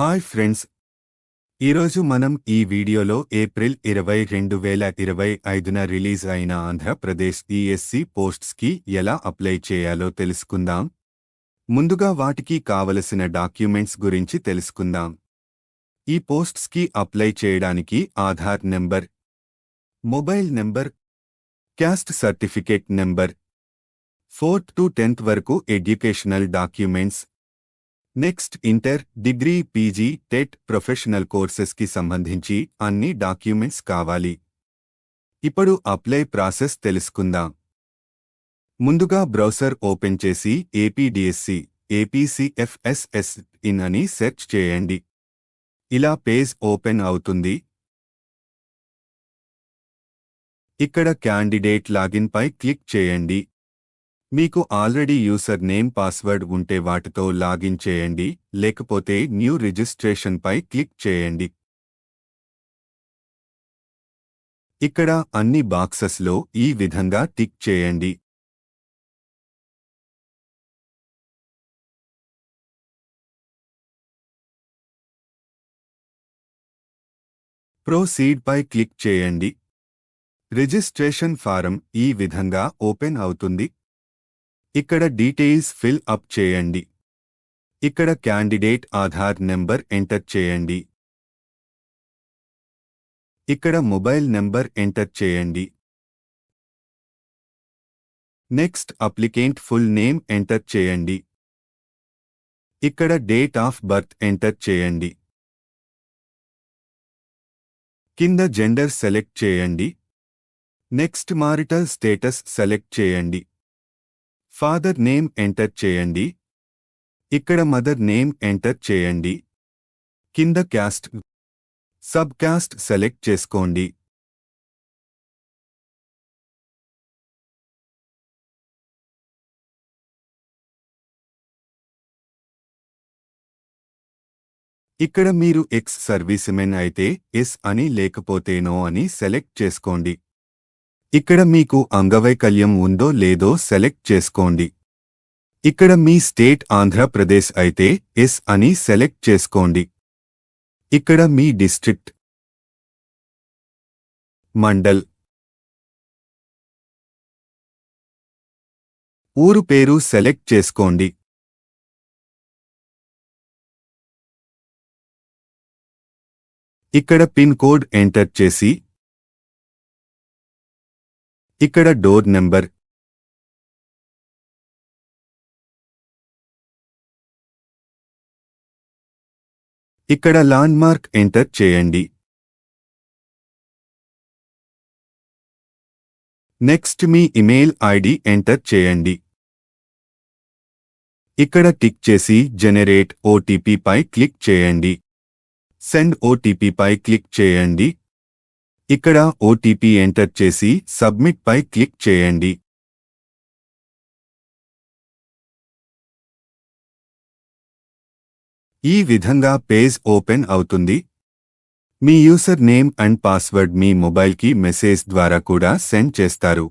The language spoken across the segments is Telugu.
Hi friends. ఈరోజు మనం ఈ వీడియోలో ఏప్రిల్ ఇరవై రెండు వేల ఇరవై ఐదున రిలీజ్ అయిన ఆంధ్రప్రదేశ్ ఈఎస్సి పోస్ట్స్కి ఎలా అప్లై చేయాలో తెలుసుకుందాం. ముందుగా వాటికి కావలసిన డాక్యుమెంట్స్ గురించి తెలుసుకుందాం. ఈ పోస్ట్స్కి అప్లై చేయడానికి Aadhaar number mobile number caste certificate number fourth to tenth వరకు educational documents next inter degree PG TET professional కోర్సెస్కి సంబంధించి అన్ని డాక్యుమెంట్స్ కావాలి. ఇప్పుడు అప్లై ప్రాసెస్ తెలుసుకుందాం. ముందుగా బ్రౌసర్ ఓపెన్ చేసి ఏపీడిఎస్సి ఏపీసీఎఫ్ఎస్ఎస్ ఇన్ అని సెర్చ్ చేయండి. ఇలా పేజ్ ఓపెన్ అవుతుంది. ఇక్కడ క్యాండిడేట్ లాగిన్ పై క్లిక్ చేయండి. మీకు ఆల్రెడీ యూసర్ నేమ్ పాస్వర్డ్ ఉంటే వాటితో లాగిన్ చేయండి లేకపోతే న్యూ రిజిస్ట్రేషన్ పై క్లిక్ చేయండి. ఇక్కడ అన్ని బాక్సెస్లో ఈ విధంగా టిక్ చేయండి. ప్రొసీడ్పై క్లిక్ చేయండి. రిజిస్ట్రేషన్ ఫారం ఈ విధంగా ఓపెన్ అవుతుంది. ఇక్కడ డీటెయిల్స్ ఫిల్ అప్ చేయండి. ఇక్కడ క్యాండిడేట్ ఆధార్ నెంబర్ ఎంటర్ చేయండి. ఇక్కడ మొబైల్ నెంబర్ ఎంటర్ చేయండి. Next applicant full name enter చేయండి. ఇక్కడ డేట్ ఆఫ్ బర్త్ ఎంటర్ చేయండి. కింద జెండర్ సెలెక్ట్ చేయండి. నెక్స్ట్ మారిటల్ స్టేటస్ సెలెక్ట్ చేయండి. ఫాదర్ నేమ్ ఎంటర్ చేయండి. ఇక్కడ మదర్ నేమ్ ఎంటర్ చేయండి. కింద క్యాస్ట్ సబ్ క్యాస్ట్ సెలెక్ట్ చేసుకోండి. ఇక్కడ మీరు ఎక్స్ సర్వీస్మెన్ అయితే ఎస్ అని లేకపోతే నో అని సెలెక్ట్ చేసుకోండి. ఇక్కడ మీకు అంగవైకల్యం ఉందో లేదో సెలెక్ట్ చేసుకోండి. ఇక్కడ మీ స్టేట్ ఆంధ్రప్రదేశ్ అయితే ఎస్ అని సెలెక్ట్ చేసుకోండి. ఇక్కడ మీ డిస్ట్రిక్ట్ మండల్ ఊరు పేరు సెలెక్ట్ చేసుకోండి. ఇక్కడ పిన్ కోడ్ ఎంటర్ చేసి ఇక్కడ డోర్ నెంబర్ ఇక్కడ ల్యాండ్మార్క్ ఎంటర్ చేయండి. నెక్స్ట్ మీ ఇమెయిల్ ఐడి ఎంటర్ చేయండి. ఇక్కడ టిక్ చేసి జనరేట్ ఓటీపీపై క్లిక్ చేయండి. సెండ్ ఓటీపీపై క్లిక్ చేయండి. ఇక్కడ ఓటీపీ ఎంటర్ చేసి సబ్మిట్ పై క్లిక్ చేయండి. ఈ విధంగా పేజ్ ఓపెన్ అవుతుంది. మీ యూసర్ నేమ్ అండ్ పాస్వర్డ్ మీ మొబైల్కి మెసేజ్ ద్వారా కూడా సెండ్ చేస్తారు.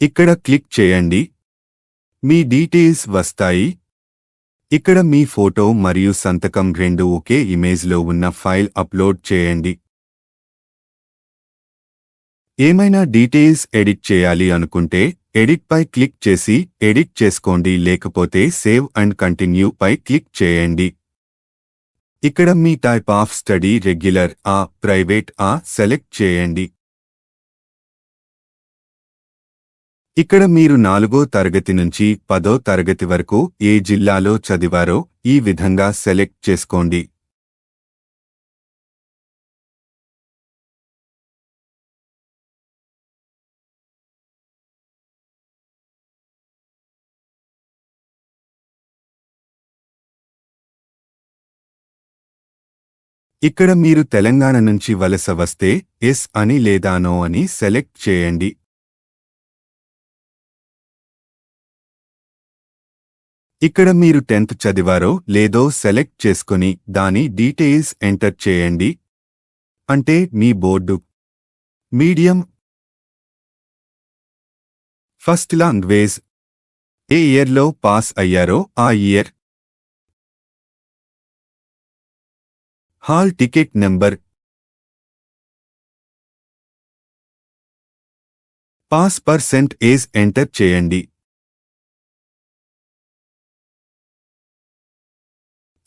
ఇక్కడ క్లిక్ చేయండి. మీ డీటెయిల్స్ వస్తాయి. ఇక్కడ మీ ఫోటో మరియు సంతకం రెండు ఒకే ఇమేజ్లో ఉన్న ఫైల్ అప్లోడ్ చేయండి. ఏమైనా డీటెయిల్స్ ఎడిట్ చేయాలి అనుకుంటే ఎడిట్ పై క్లిక్ చేసి ఎడిట్ చేసుకోండి లేకపోతే సేవ్ అండ్ కంటిన్యూ పై క్లిక్ చేయండి. ఇక్కడ మీ టైప్ ఆఫ్ స్టడీ రెగ్యులర్ ఆ ప్రైవేట్ ఆ సెలెక్ట్ చేయండి. ఇక్కడ మీరు నాలుగో తరగతి నుంచి పదో తరగతి వరకు ఏ జిల్లాలో చదివారో ఈ విధంగా సెలెక్ట్ చేసుకోండి. ఇక్కడ మీరు తెలంగాణ నుంచి వలస వస్తే ఎస్ అని లేదా నో అని సెలెక్ట్ చేయండి. ఇక్కడ మీరు టెన్త్ చదివారో లేదో సెలెక్ట్ చేసుకుని దాని డీటెయిల్స్ ఎంటర్ చేయండి. అంటే మీ బోర్డు. మీడియం. First language. ఏ ఇయర్లో పాస్ అయ్యారో ఆ year. Hall ticket number pass percentage enter చేయండి.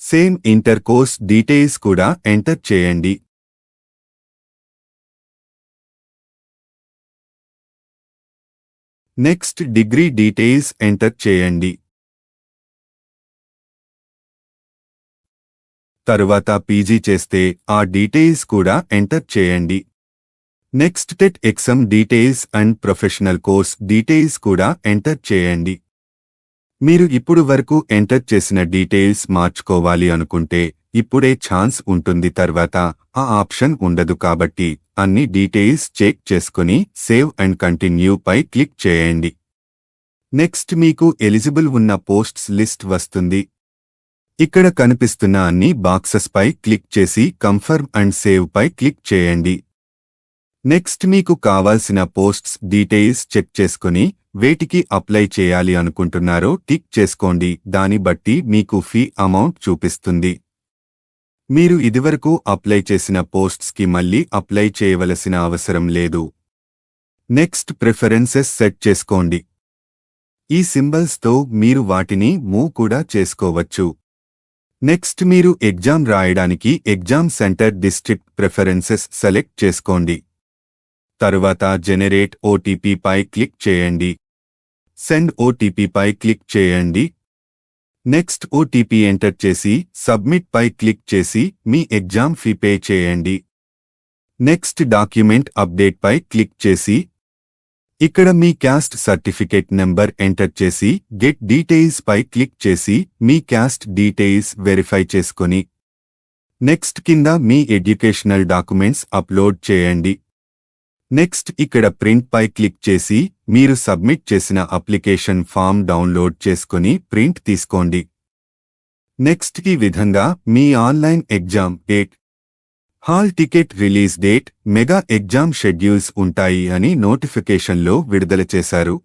సేమ్ ఇంటర్ కోర్స్ డీటెయిల్స్ కూడా ఎంటర్ చేయండి. నెక్స్ట్ డిగ్రీ డీటెయిల్స్ ఎంటర్ చేయండి. తరువాత పీజీ చేస్తే ఆ డీటెయిల్స్ కూడా ఎంటర్ చేయండి. Next TET exam details and professional course details కూడా ఎంటర్ చేయండి. మీరు ఇప్పుడు వరకు ఎంటర్ చేసిన డీటెయిల్స్ మార్చుకోవాలి అనుకుంటే ఇప్పుడే ఛాన్స్ ఉంటుంది తర్వాత ఆ ఆప్షన్ ఉండదు కాబట్టి అన్ని డీటెయిల్స్ చెక్ చేసుకుని సేవ్ అండ్ కంటిన్యూ పై క్లిక్ చేయండి. నెక్స్ట్ మీకు ఎలిజిబుల్ ఉన్న పోస్ట్స్ లిస్ట్ వస్తుంది. ఇక్కడ కనిపిస్తున్న అన్ని బాక్సెస్ పై క్లిక్ చేసి కన్ఫర్మ్ అండ్ సేవ్ పై క్లిక్ చేయండి. నెక్స్ట్ మీకు కావాల్సిన పోస్ట్స్ డీటెయిల్స్ చెక్ చేసుకుని వేటికి అప్లై చేయాలి అనుకుంటున్నారో టిక్ చేసుకోండి. దాని బట్టి మీకు ఫీ అమౌంట్ చూపిస్తుంది. మీరు ఇదివరకు అప్లై చేసిన పోస్ట్స్కి మళ్ళీ అప్లై చేయవలసిన అవసరం లేదు. నెక్స్ట్ ప్రిఫరెన్సెస్ సెట్ చేసుకోండి. ఈ సింబల్స్తో మీరు వాటిని మూవ్ కూడా చేసుకోవచ్చు. నెక్స్ట్ మీరు ఎగ్జామ్ రాయడానికి exam centre district preferences select చేసుకోండి. తరువాత జెనరేట్ ఓటీపీపై క్లిక్ చేయండి. సెండ్ ఓటీపీపై క్లిక్ చేయండి. నెక్స్ట్ ఓటీపీ ఎంటర్ చేసి సబ్మిట్ పై క్లిక్ చేసి మీ ఎగ్జామ్ ఫీ పే చేయండి. నెక్స్ట్ డాక్యుమెంట్ అప్డేట్ పై క్లిక్ చేసి ఇక్కడ మీ క్యాస్ట్ సర్టిఫికేట్ నెంబర్ ఎంటర్ చేసి గెట్ డీటెయిల్స్ పై క్లిక్ చేసి మీ క్యాస్ట్ డీటెయిల్స్ వెరిఫై చేసుకొని. నెక్స్ట్ కింద మీ ఎడ్యుకేషనల్ డాక్యుమెంట్స్ అప్లోడ్ చేయండి. నెక్స్ట్ ఇక్కడ ప్రింట్ పై క్లిక్ చేసి మీరు సబ్మిట్ చేసిన అప్లికేషన్ ఫామ్ డౌన్లోడ్ చేసుకుని ప్రింట్ తీసుకోండి. నెక్స్ట్ ఈ విధంగా మీ online exam date hall ticket release date mega exam schedules ఉంటాయి అని నోటిఫికేషన్లో విడుదల చేశారు.